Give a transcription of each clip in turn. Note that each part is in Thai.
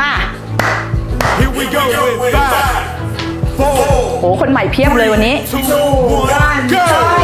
มา Here we go with five, four, โห คนใหม่เพียบเลยวันนี้ two, one, go!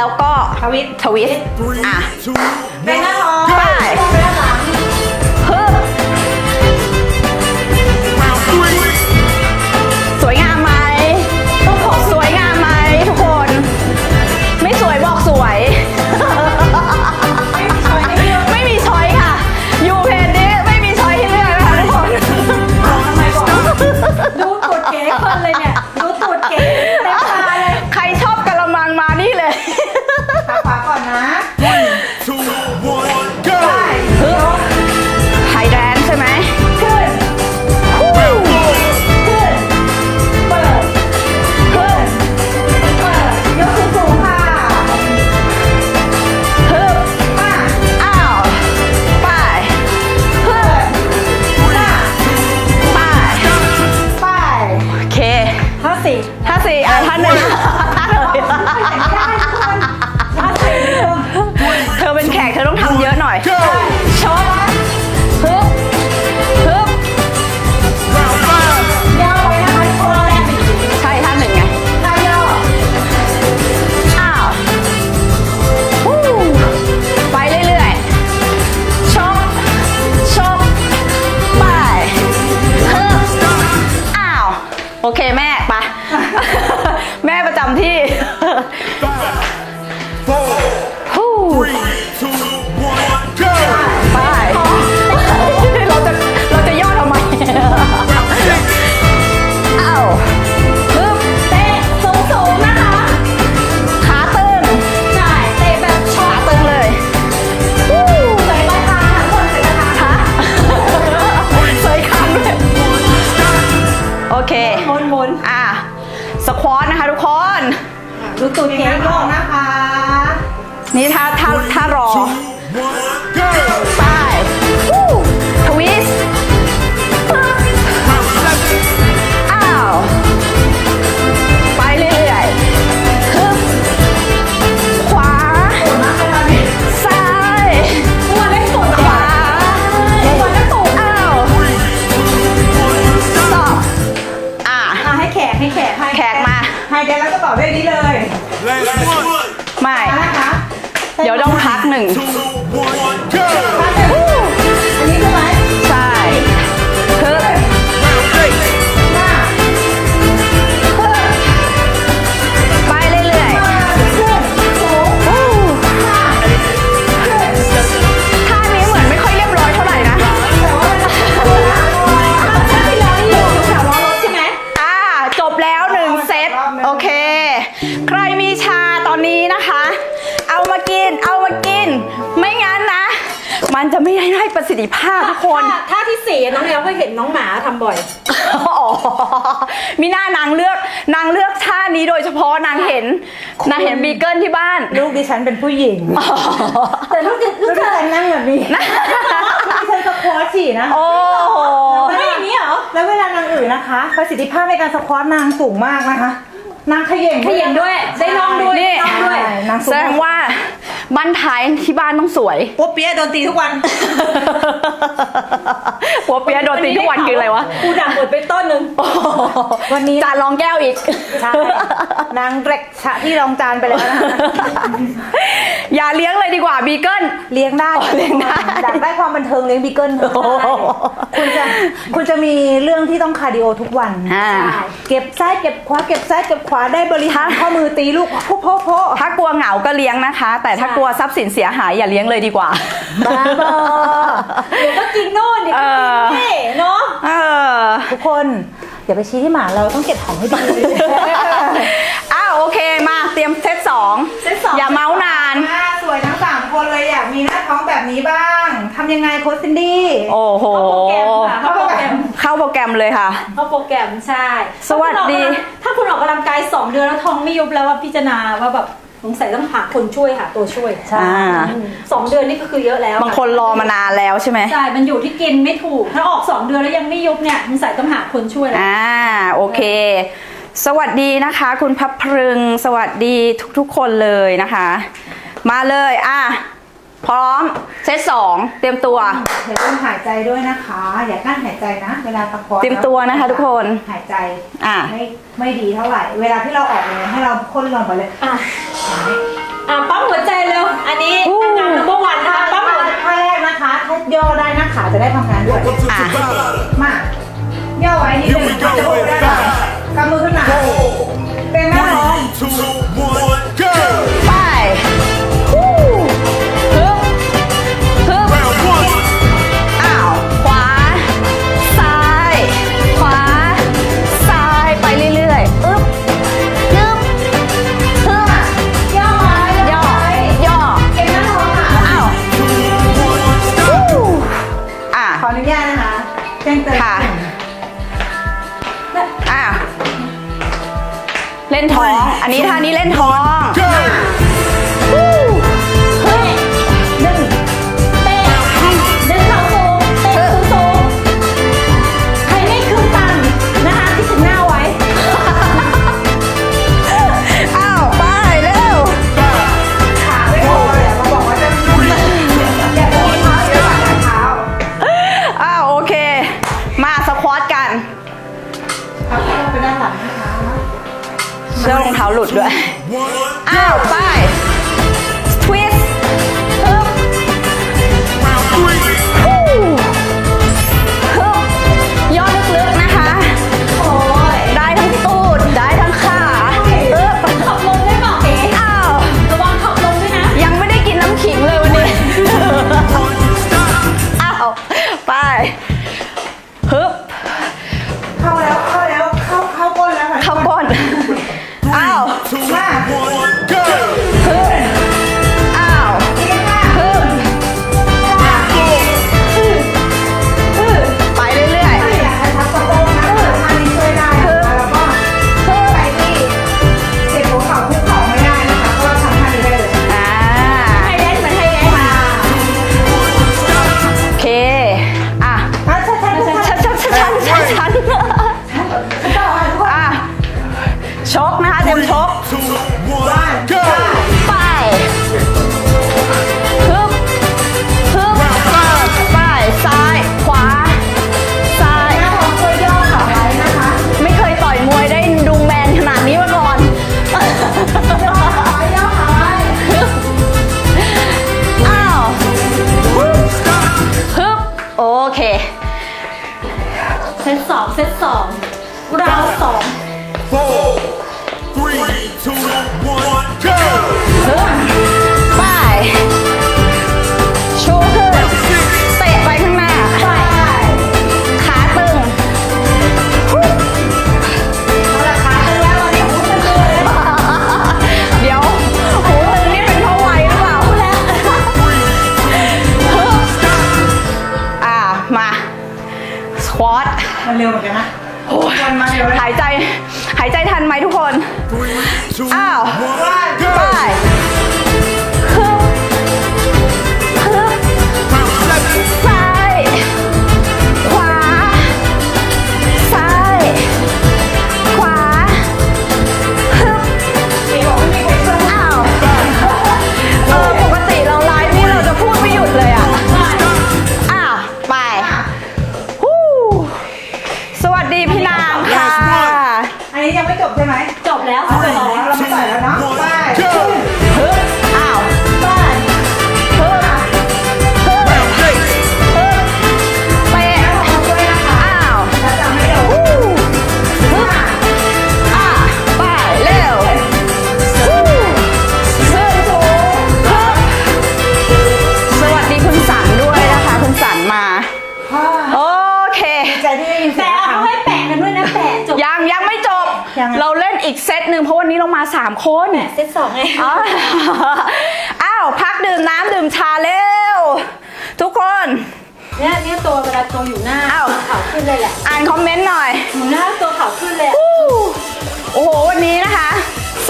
แล้วก็ทวิตทวิตอะไปนหน้ จำที่ 우. น้องหมาทำบ่อย อ๋อ มีหน้านางเลือกนางเลือกท่านี้โดยเฉพาะนางเห็นนางเห็นบีเกิลที่บ้านลูกดิฉันเป็นผู้หญิงแต่ลูกดิฉันนั่งแบบนี้ลูดิฉันสควอชฉี่นะโอ้โหไม่อย่างนี้เหรอแล้วเวลานางอื่นนะคะ ประสิทธิภาพในการสควอชนางสูงมากนะคะนางขย่งขย่งด้วยได้น้องด้วยนี่แสดงว่า บ้านท้ายที่บ้านต้องสวย ปัวเปียะโดนตีทุกวันหัวเปียโดนตีทุกวันคืออะไรวะกูด่าหมดไปต้นหนึงวันนี้ จานรองแก้วอีกนางเร็กชะที่รองจานไปแล้วนะคะอย่าเลี้ยงเลยดีกว่าบีเกิล เลี้ยงได้เลี้ยงได้ อยากได้ความบันเทิงเลี้ยงบีเกิลคุณจะคุณจะมีเรื่องที่ต้องคาร์ดิโอทุกวันเก็บซ้ายเก็บขวาเก็บซ้ายเก็บขวาได้บริหารข้อมือตีลูกโพะโพะโพะ ถ้ากลัวเหงาก็เลี้ยงนะคะ แต่ถ้ากลัวทรัพย์สินเสียหายอย่าเลี้ยงเลยดีกว่าบ้าบอเดี๋ยวก็กินโน่นเดี๋ยวก็กินนี่เนาะเออทุกคนอย่าไปชี้ที่หมาเราต้องเก็บของให้ดีอ้าวโอเคมาเตรียมเซตสองเซตสองอย่าเมาส์นานอ่าสวยทั้งสามคนเลยอยากมีหน้าท้องแบบนี้บ้างทำยังไงโค้ชซินดี้โอ้โหเข้าโปรแกรมค่ะเข้าโปรแกรมเข้าโปรแกรมเลยค่ะ เข้าโปรแกรมใช่ สวัสดี ถ้าคุณออกกำลังกาย2เดือนแล้วท้องไม่ยุบแล้วว่าพิจารณาว่าแบบ สงสัยต้องหาคนช่วยหาตัวช่วยอ่าอืมสองเดือนนี่ก็คือเยอะแล้วบางคนรอมานานแล้วใช่ไหม ใช่มันอยู่ที่กินไม่ถูก ถ้าออก2เดือนแล้วยังไม่ยุบเนี่ยสงสัยต้องหาคนช่วยแล้ว อ่าโอเค สวัสดีนะคะ คุณพับพรึง สวัสดีทุกๆคนเลยนะคะ มาเลยอะ พร้อมเซตสองเตรียมตัว อย่าลืมหายใจด้วยนะคะ อย่ากั้นหายใจนะ เวลาตะคอเตรียมตัวนะคะทุกคนหายใจอะไม่ไม่ดีเท่าไหร่ เวลาที่เราออกเลยให้เราพ่นลงไปเลยอะอะปั๊มหัวใจเร็วอันนี้อู้งานนัมเบอร์วันนะคะปั๊มหัวใจท่าแรกนะคะถ้าย่อได้นะขาจะได้ทำงานด้วย Welcome to Ah. Tabata. มาย่อไว้นิดนึง Here we go จะโอบได้ with ค่ะ five, กำมือขึ้นมาเป็นหน้าท้อง เล่นท้อง อันนี้ท่านี้เล่นท้อง สื้ Three, two, Ow. one, หนึ่งเพราะวันนี้เรามา 3 คนเซตสองไงอ้าวอ้าวพักดื่มน้ำดื่มชาเร็ว ทุกคนเนี่ยเนี่ยตัวเวลาตัวอยู่หน้าอ้าวขาวขึ้นเลยแหละ อ่านคอมเมนต์หน่อยอยู่หน้าตัวขาวขึ้นเลยอะโอ้โหวันนี้นะคะ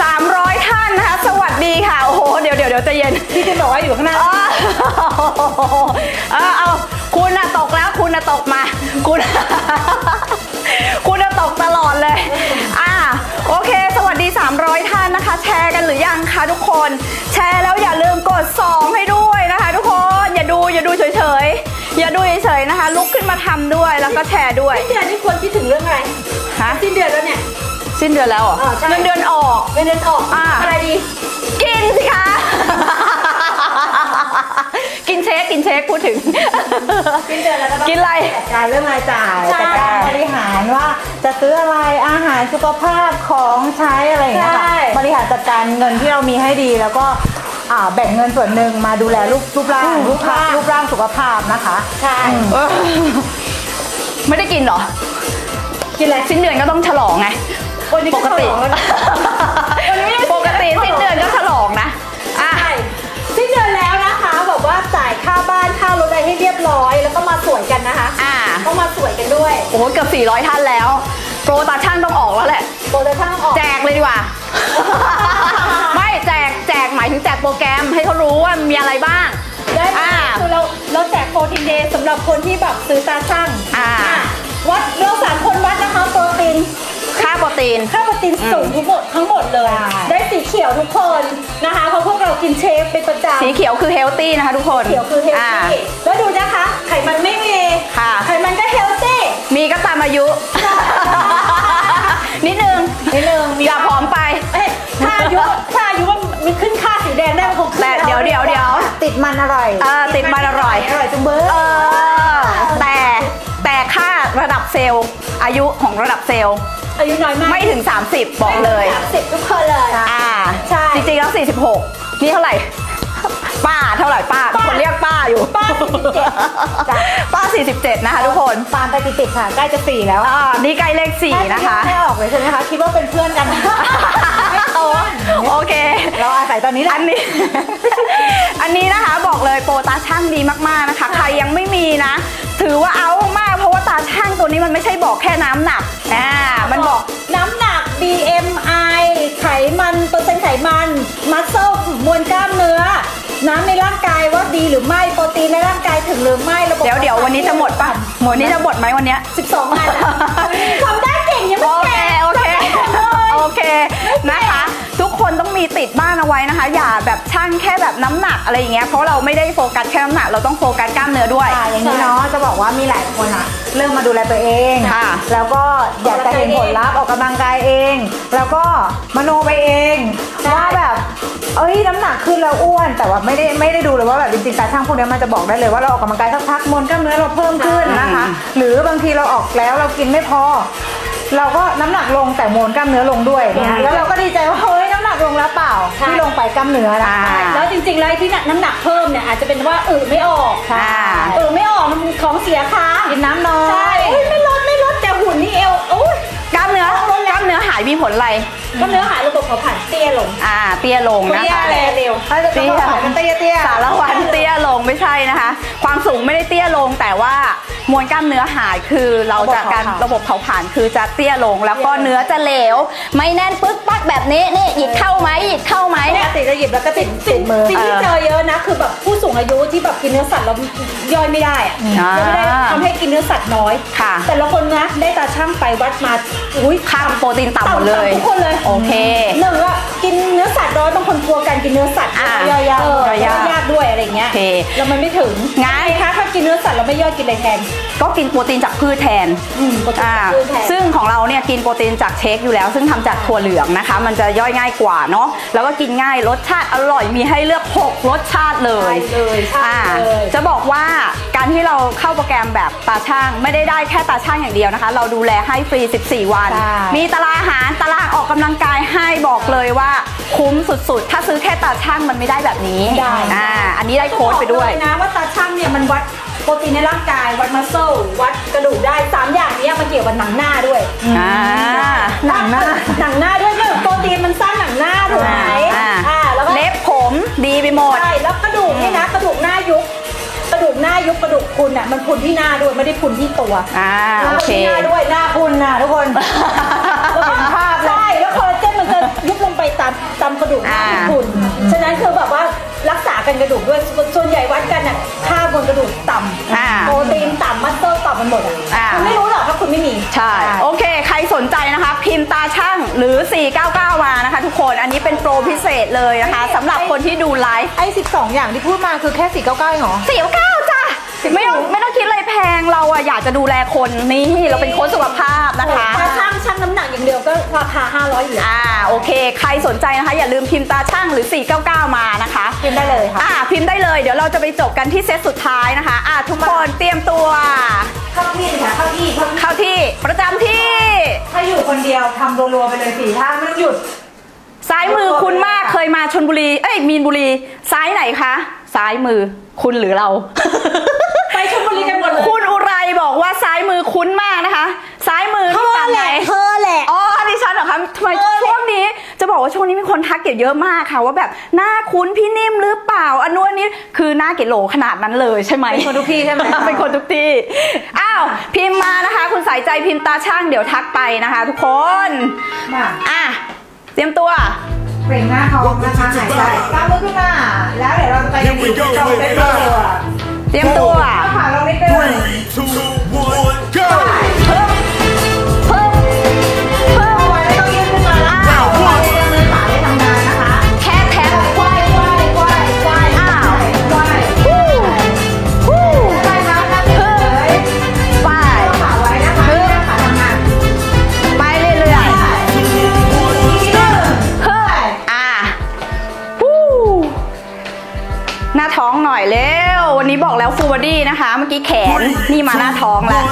300 ท่านนะคะ สวัสดีค่ะ โอ้โห เดี๋ยวเดี๋ยวเดี๋ยวใจะเย็นพี่จะบอกว่าอยู่ข้างหน้าเออเออเอาคุณน่ะตกแล้วคุณน่ะตกมา คุณ คุณน่ะตกตลอดเลยอ่า้อยท่านนะคะ แชร์กันหรือยังคะทุกคน แชร์แล้วอย่าลืมกด 2 ให้ด้วยนะคะ ทุกคนอย่าดูอย่าดูเฉยๆอย่าดูเฉยๆนะคะ ลุกขึ้นมาทำด้วยแล้วก็แชร์ด้วยสิ้นเดือนนี่ควรคิดถึงเรื่องอะไรฮะสิ้นเดือนแล้วเนี่ยสิ้นเดือนแล้วเหอเงินเดือนออกเงินเดือนออกอะไรดีกินสิคะ กินเช็คกินเช็คพูดถึง สิ้นเดือนแล้วก็ต้องกินอะไร จัดการเรื่องรายจ่ายใช่ จัดการบริหารว่าจะซื้ออะไรอาหารสุขภาพของใช้อะไรอย่างเงี้ยใช่ ค่ะบริหารจัดการเงินที่เรามีให้ดีแล้วก็อ่าแบ่งเงินส่วนหนึ่งมาดูแลรูปรูปร่างรูปร่างรูปร่างสุขภาพนะคะ ใช่ เออไม่ได้กินเหรอ กินอะไรสิ้นเดือนก็ต้องฉลองไงวันนี้ปกติฉลองแล้วนะ จ่ายค่าบ้านค่ารถอะไรให้เรียบร้อย แล้วก็มาสวยกันนะคะอ่า ต้องมาสวยกันด้วยโอ้โหเกือบ 400 ท่านแล้ว โปรตาช่างต้องออกแล้วแหละ โปรโมชั่นออก แจกเลยดีกว่า ไม่แจกแจกหมายถึงแจกโปรแกรมให้เขารู้ว่ามีอะไรบ้าง ได้ไหมอ่าคือเราเราแจกโปรตีนเดย์สำหรับคนที่แบบซื้อตาช่างอ่าอะวัดเราสามคนวัดนะคะโปรตีน ค่าโปรตีน ค่าโปรตีนสูงทั้งหมดทั้งหมดเลยใช่ได้สีเขียวทุกคนนะคะเพราะพวกเรากินเชฟเป็นประจำสีเขียวคือเฮลตี้นะคะทุกคนเขียวคือเฮลอ่าตี้แล้วดูนะคะ ไขมันไม่มีค่ะไขมันก็เฮลตี้มีก็ตามอายุ นิดนึงนิดนึงมีอย่าผอมไปเอ้ยถ้าอายุถ้าอายุว่ามีขึ้นค่าสีแดงได้มันคงขึ้นแต่เดี๋ยวเดี๋ยวเดี๋ยวติดมันอร่อยเออติดมันอร่อยอร่อยจุงเบิ้เออแต่แต่ค่าระดับเซลล์อายุของระดับเซลล์ อายุน้อยมากไม่ถึง 30 บอกเลยสามสิบทุกคนเลย อ่าใช่จริงๆแล้ว 46 นี่เท่าไหร่ ป้าเท่าไหร่ป้าป้า คนเรียกป้าอยู่ ป้า47จ้ะป้า 47 นะคะทุกคนตามไปติดๆค่ะ ใกล้จะสี่แล้วอ่านี่ใกล้เลข 4 นะคะ ไม่ออกเลยใช่ไหมคะ คิดว่าเป็นเพื่อนกัน โอเค เราอาศัยตอนนี้แหละอันนี้ อันนี้นะคะบอกเลยโปรตาช่างดีมากๆนะคะ ใครยังไม่มีนะ ถือว่าเอามากเพราะว่าตาช่าง ตัวนี้มันไม่ใช่บอกแค่น้ำหนักอ่ามันบอกน้ำหนัก BMI ไขมันเปอร์เซ็นต์ไขมันมัสเซลมวลกล้ามเนื้อ น้ำในร่างกายว่าดีหรือไม่โปรตีนในร่างกายถึงหรือไม่ระบบเดี๋ยวเดี๋ยววันนี้จะหมดป่ะวันนี้จะหมดไหมวันเนี้ย12งานอะทำได้เก่งยังโอไม่เคแก่โอเคโอเคนะคะทุกคนต้อง มีติดบ้านเอาไว้นะคะ อย่าแบบช่างแค่แบบน้ำหนักอะไรอย่างเงี้ยเพราะเราไม่ได้โฟกัสแค่น้ำหนักเราต้องโฟกัสกล้ามเนื้อด้วยอ่าอย่างนี้เนาะจะบอกว่ามีหลายคนอะเริ่มมาดูแลตัวเองค่ะแล้วก็อยากจะเห็นผลลัพธ์ออกกำลังกายเอง แล้วก็มโนไปเองใช่ว่าแบบเอ้ยน้ำหนักขึ้นแล้วอ้วน แต่ว่าไม่ได้ไม่ได้ดูเลยว่าแบบจริงๆตาช่างพวกเนี้ยมันจะบอกได้เลยว่าเราออกกำลังกายสักพักมวลกล้ามเนื้อเราเพิ่มขึ้นนะคะ หรือบางทีเราออกแล้วเรากินไม่พอ เราก็น้ำหนักลงแต่มวลกล้ามเนื้อลงด้วยเนี่ยแล้วเราก็ดีใจว่าเฮ้ยน้ำหนัก ลงแล้วเปล่าที่ลงไปกล้ามเนื้อนะอ่าแล้วจริงๆแล้วไอ้ที่น้ำหนักเพิ่มเนี่ยอาจจะเป็นว่าอืดไม่ออกค่ะอืดไม่ออกมันของเสียค่ะกินน้ำน้อยใช่อุ๊ยไม่ลดไม่ลดแต่หุ่นนี่เอวโอ้ยกล้ามเนื้อกล้ามเนื้อหายมีผลอะไร ก็เนื้อหายระบบเผาผลาญเตี้ยลงอ่า เตี้ยลงนะเตี้ยคะ แลเร็ว ถ้าจะต้องขายเป็นเตี้ยเตี้ยๆสารวันเตี้ยลงไม่ใช่นะคะ ความสูงไม่ได้เตี้ยลงแต่ว่า มวลกล้ามเนื้อหายคือเราจะการระบบเผาผลาญคือจะเตี้ยลง แล้วก็เนื้อจะเหลว ไม่แน่นปึ๊กปักแบบนี้นี่หยิบเข้าไหมหยิบเข้าไหมปก ติจะหยิบแล้วก็ติดติดมือสิ่งที่เจอเยอะนะ คือแบบผู้สูงอายุที่แบบกินเนื้อสัตว์แล้วย่อยไม่ได้อะอ่าย่อยไม่ได้ทำให้กินเนื้อสัตว์น้อย ค่ะแต่ละคนนะได้ตาช่างไปวัดมาอุ้ยค่าโปรตีนต่ำหมดเลยต่ำทุกคนเลยโอเคหนึ่งอะกินเนื้อสัตว์น้อยบางคนกลัวการกินเนื้อสัตว์อ่าย่อยยากย่อยยากยากด้วยอะไรเงี้ยโอเค แล้วมันไม่ถึงงั้นคะถ้ากินเนื้อสัตว์เราไม่ย่อยกินอะไรแทน ก็กินโปรตีนจากพืชแทนอืมโปรตีนอ่าจากพืชแทนซึ่งของเราเนี่ยกินโปรตีนจากเชคอยู่แล้ว ซึ่งทำจากถั่วเหลืองนะคะ มันจะย่อยง่ายกว่าเนาะแล้วก็กินง่ายรสชาติอร่อยมีให้เลือก 6 รสชาติเลยใช่เลยใช่อ่าเลยจะบอกว่าการที่เราเข้าโปรแกรมแบบตาช่างไม่ได้ได้แค่ตาช่างอย่างเดียวนะคะ เราดูแลให้ฟรี 14 วันใช่มีตารางอาหารตารางออกกำลังกายให้บอกเลยว่าคุ้มสุดๆ ถ้าซื้อแค่ตาช่างมันไม่ได้แบบนี้ได้อ่าอันนี้ได้โค้ดไปด้วยจะบอกเลยนะว่าตาช่างเนี่ยมันวัด โปรตีนในร่างกายวัดมัสเซลวัดกระดูกได้สามอย่างเนี้ยมันเกี่ยวกับหนังหน้าด้วยอ่าหนังหน้า หนังหน้าด้วยเนี่ยโปรตีนมันสร้างหนังหน้าถูกไหมอ่า อ่าแล้วก็เล็บผมดีไปหมด ใช่แล้วกระดูกเนี่ยนะกระดูกหน้ายุบกระดูกหน้ายุบกระดูกพรุนอะมันพรุนที่หน้าด้วยไม่ได้พรุนที่ตัวอ่าหน้าโอเคที่หน้าด้วยหน้าพรุนนะทุกคนเราเห็นภาพเลย ใช่แล้วคอลลาเจนมันจะยุบลงไปตามตามกระดูกหน้าที่พรุนฉะนั้นคือแบบว่า รักษากันกระดูกด้วย ส่วนใหญ่วัดกันอะค่าบนกระดูกต่อ่าำโปรตีนต่ำมัสเซลต่ำมันหมดอะอ่า คุณไม่รู้หรอกถ้าคุณไม่มี ใช่ โอเค ใครสนใจนะคะ พิมพ์ตาช่างหรือ 499 มานะคะ ทุกคน อันนี้เป็นโปรพิเศษเลยนะคะสำหรับคนที่ดูไลฟ์ไอ้ 12 อย่างที่พูดมาคือแค่499เองเหรอ 499จ้ะไม่ต้องไม่ต้องคิดอะไรแพงเราอะอยากจะดูแลคนนี่เราเป็นโค้ชสุขภาพนะคะถ้าช่างช่ ราคา 500อยู่แล้วอ่าโอเค ใครสนใจนะคะ อย่าลืมพิมพ์ตาช่างหรือ 499 มานะคะพิมพ์ได้เลยค่ะ อ่าพิมพ์ได้เลยเดี๋ยวเราจะไปจบกันที่เซตสุดท้ายนะคะอ่าทุกคนเตรียมตัว เข้าที่ค่ะเข้าที่เข้าที่เข้าที่ประจำที่ ถ้าอยู่คนเดียวทำรัวๆไปเลยสี่ท่าไม่ต้องหยุด ซ้ายมือคุณมากเคยมาชนบุรี เอ้ยมีนบุรี ซ้ายไหนคะ ซ้ายมือคุณหรือเรา ไปชลบุรีกันหมดเลย คุณอุไรบอกว่าซ้ายมือคุ้นมากนะคะ ซ้ายมือเธนี่อฝั่งแหไหนละเธอแหละ อ๋อดิฉันเหรอคะทำไมเออ ช่วงนี้จะบอกว่าช่วงนี้มีคนทักเกี่ยวเยอะมากค่ะ ว่าแบบหน้าคุ้นพี่นิ่มหรือเปล่าอันนู้นอันนี้คือหน้าเกศโหลขนาดนั้นเลยใช่ไหม เป็นคนทุกที่ใช่ไหม เป็นคนทุกที่ อ้าว พิมพ์มานะคะ คุณสายใจพิมพ์ตาช่างเดี๋ยวทักไปนะคะ ทุกคน มาอะ เตรียมตัว เปล่งหน้าท้องนะคะหายใจกล้ามมือขึ้นมา แล้วเดี๋ยวเราจะไปกันอยู่ที่ตรงเส้นตัวเตรียมตัว แขน นี่มาหน้าท้องแล้ว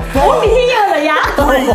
ท์ก็ไม่เ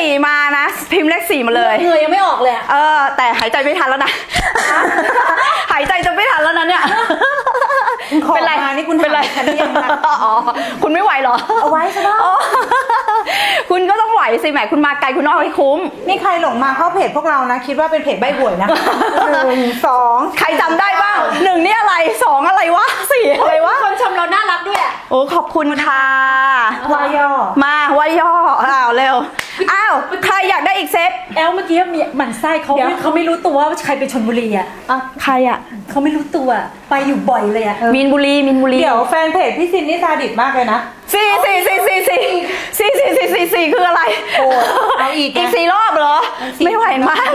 สี่มานะ พิมพ์เลขสี่มาเลย เหงื่อยังไม่ออกเลยอะเออ แต่หายใจไม่ทันแล้วนะ หายใจจะไม่ทันแล้วนะเนี่ยขอเป็นไรมานี่คุณเป็นไรทำฉันหรือยังคะอ๋อ คุณไม่ไหวเหรอ เอาไว้ใช่ปะอ๋อคุณก็ต้อง ไหวสิแหมคุณมาไกลคุณต้องเอาให้คุ้ม นี่ใครหลงมาเข้าเพจพวกเรานะ คิดว่าเป็นเพจใบหวยนะ หนึ่งสองใครจำได้บ้างหนึ่งนี่อะไรสองอะไรวะสี่อะไรวะคนชมเราน่ารักด้วยอะโอ้ขอบคุณค่ะ วายอมาว่าย่ออ้าวเร็ว อ้าว ใครอยากได้อีกเซตแอลเมื่อกี้มีหมันไส้เขาเดี๋ยวไม่เขาไม่รู้ตัวว่าใครเป็นชนบุรีอะอะใครอะ เขาไม่รู้ตัว ไปอยู่บ่อยเลยอะ มีนบุรีมีนบุรี เดี๋ยวแฟนเพจพี่ซินนี่ซาดิสมากเลยนะ สี่สี่สี่สี่สี่สี่สี่สี่สี่สี่คืออะไรโอ้เอาอีกนะอีกสี่รอบเหรอไม่ไหวมาก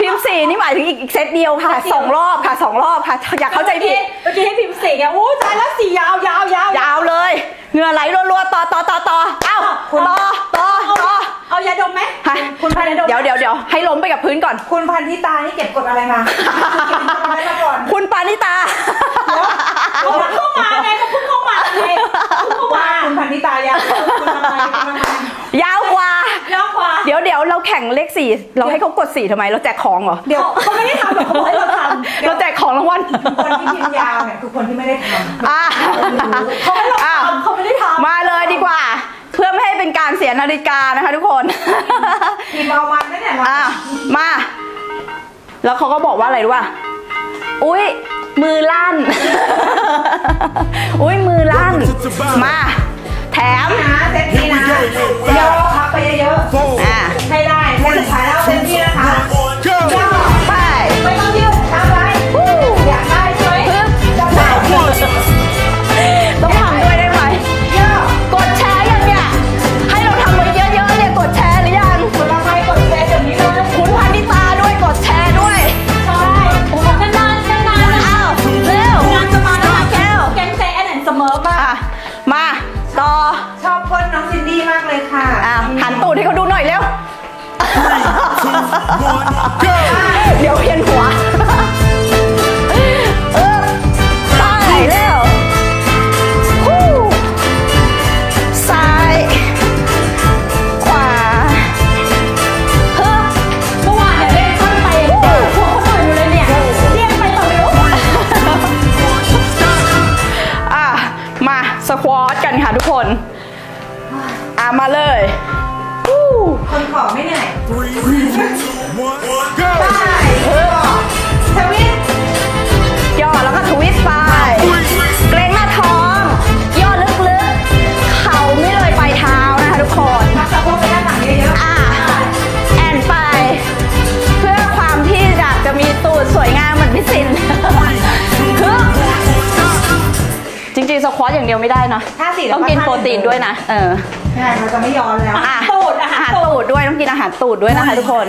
พิมพ์สี่นี่หมายถึงอีกเซตเดียวค่ะสองรอบค่ะสองรอบค่ะอยากเข้าใจผิด เมื่อกี้ให้พิมพ์สี่ไงโอ้ตายแล้วสี่ยาวยาวยาว ยาวเลย เหงื่อไหลรัวๆต่อต่อต่อต่อเอ้าต่อต่อต่อ เอายาดมไหมฮะคุณพันธุ์เดี๋ยวเดี๋ยวเดี๋ยวให้ล้มไปกับพื้นก่อน คุณพันธิตานี่เก็บกดอะไรมาเก็บกดอะไรมาก่อนคุณปานิตา เขาเพิ่งเข้ามาไงเขาเพิ่งเข้ามาไงเพิ่งเข้ามาคุณพันธิตายาวคุณทำไมคุณทำไมยาวกว่า ยาวกว่า เดี๋ยวเดี๋ยวเราแข่งเลขสี่เราให้เขากดสี่ทำไม เราแจกของเหรอ เดี๋ยวเขาไม่ได้ทำหรอกเขาบอกให้เราทำเราแจกของรางวัลคนที่พิมพ์ยาวเนี่ยคือคนที่ไม่ได้ทำอะเขาไม่ได้อ้าวทำเขาไม่ได้ทำมาเลยดีกว่า เพื่อไม่ให้เป็นการเสียนาฬิกานะคะทุกคนพิมพ์เอามันนั่นแหละอะมา แล้วเขาก็บอกว่าอะไรรู้ป่ะอุ้ยมือลั่น อุ้ยมือลั่น มา แถมนะเต็มที่นะเยอ ค่ะทุกคนอะมาเลยฮู้คนขอไม่เหนื่อย สควอตอย่างเดียวไม่ได้นะๆท่าสี่ต้องกินโปรตีนด้วยนะ เออใช่เราจะไม่ย้อนแล้วอะตูดอาหารอาหารตูดด้วยต้องกินอาหารตูดด้วยนะคะทุกคน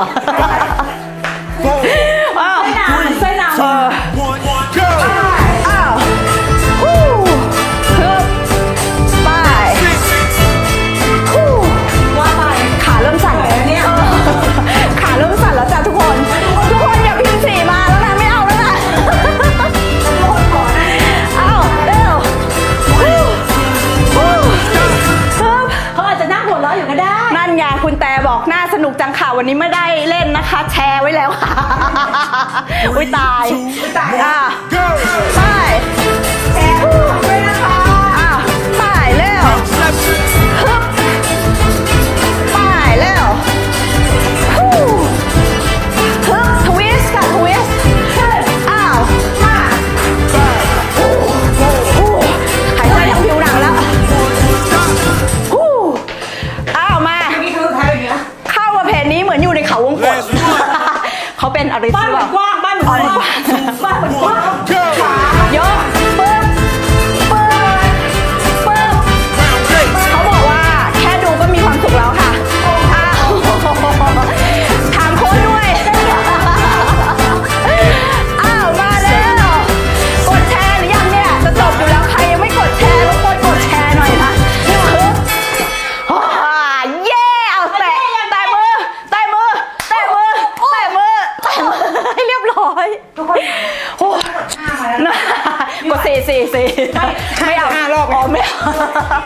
啊哈哈 อุ้ยตาย